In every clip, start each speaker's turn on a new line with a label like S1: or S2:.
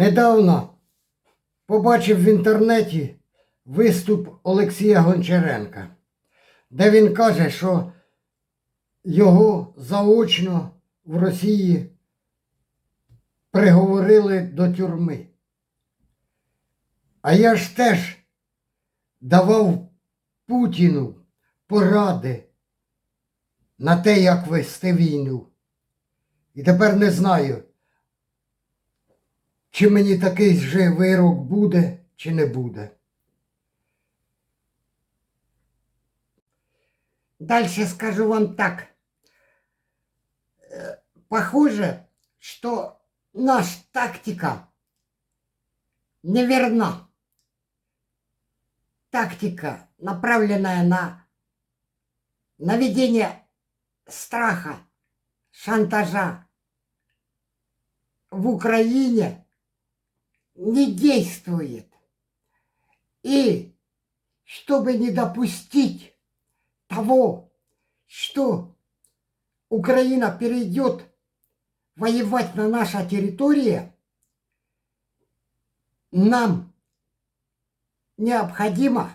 S1: Недавно побачив в інтернеті виступ Олексія Гончаренка, де він каже, що його заочно в Росії приговорили до тюрми. А я ж теж давав Путіну поради на те, як вести війну. І тепер не знаю, чи мені такий же вирок буде, чи не буде. Дальше скажу вам так. Похоже, что наша тактика неверна. Тактика, направленная на наведение страха, шантажа в Украине, не действует. И чтобы не допустить того, что Украина перейдет воевать на наша территория, нам необходимо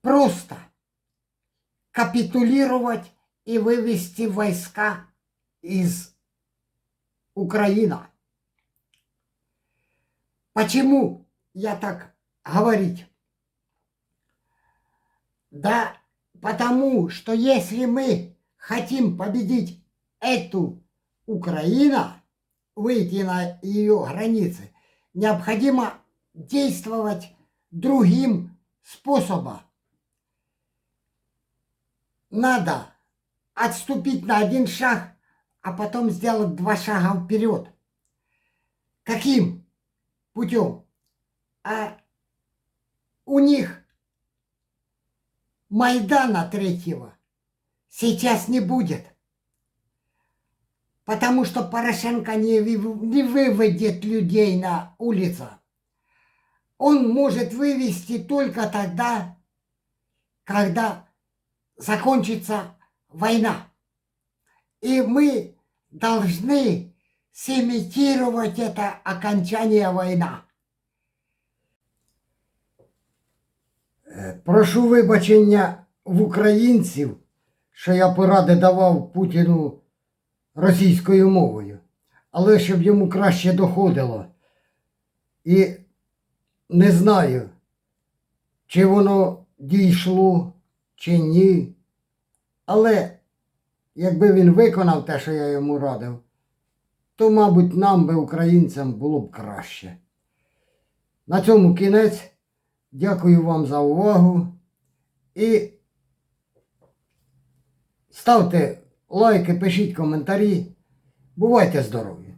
S1: просто капитулировать и вывести войска из Украины. Почему я так говорить? Да потому что если мы хотим победить эту Украину, выйти на ее границы, необходимо действовать другим способом. Надо отступить на один шаг, а потом сделать два шага вперед. Каким путем? А у них Майдана третьего сейчас не будет. Потому что Порошенко не, не выведет людей на улицу. Он может вывести только тогда, когда закончится война. И мы должны сымитировать это окончание войны. Е, Прошу вибачення в українців, що я поради давав Путіну російською мовою, але щоб йому краще доходило. І не знаю, чи воно дійшло, чи ні. Але якби він виконав те, що я йому радив, то, мабуть, нам би, українцям, було б краще. На цьому кінець. Дякую вам за увагу. І ставте лайки, пишіть коментарі. Бувайте здорові!